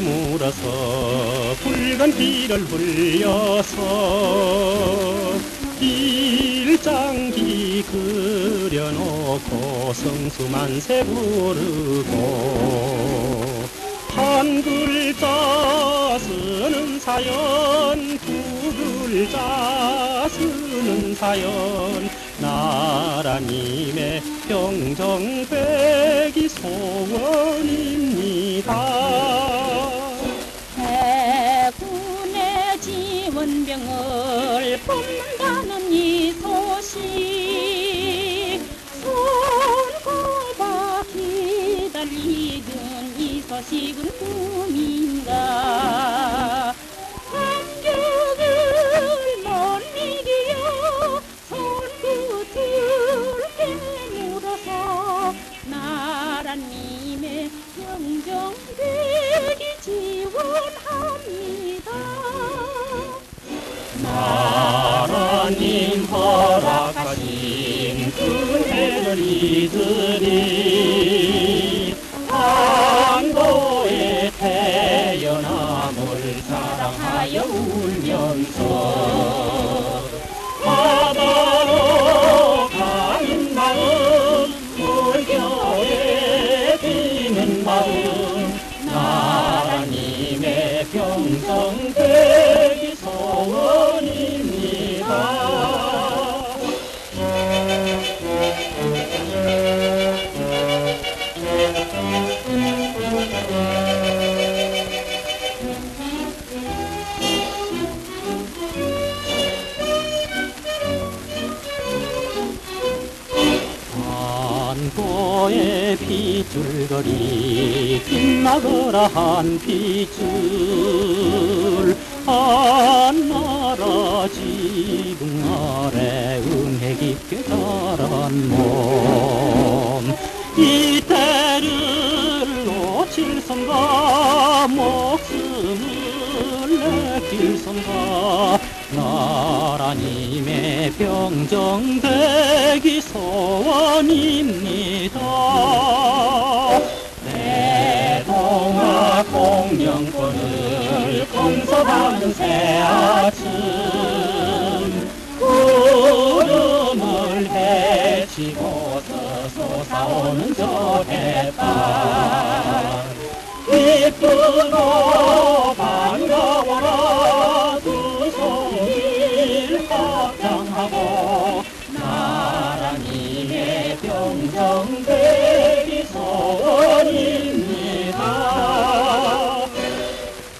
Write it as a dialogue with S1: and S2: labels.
S1: 물어서 붉은 길을 불려서 일장기 그려놓고 성수만세 부르고 한 글자 쓰는 사연 두 글자 쓰는 사연. 나라님의 병정백이 소원입
S2: 소식 손꼽아 기다리던 이 소식은 꿈인가 감격을 못 이기어 손끝을 깨물어서 나라님의 영정되기 지원합니다.
S1: 나 라님 허락하신 은혜를 잊으리. 한도에 태어남을 사랑하여 울면서 바다로 가는 마음 물결에 비는 마음 나라님의 병성 한도의 빗줄거리 빛나거라 한 빗줄 한나라 지붕 아래 은혜 깊게 자란 몸 이때를 놓칠 선가 목숨을 내길 선가 나라님의 병정되기 소원입니다. 공영권을 검서받는 새 아침 구름을 헤치고서 솟아오는 저 햇반 기쁘고 반가워라 두 손을 합장하고 나라님의 병정대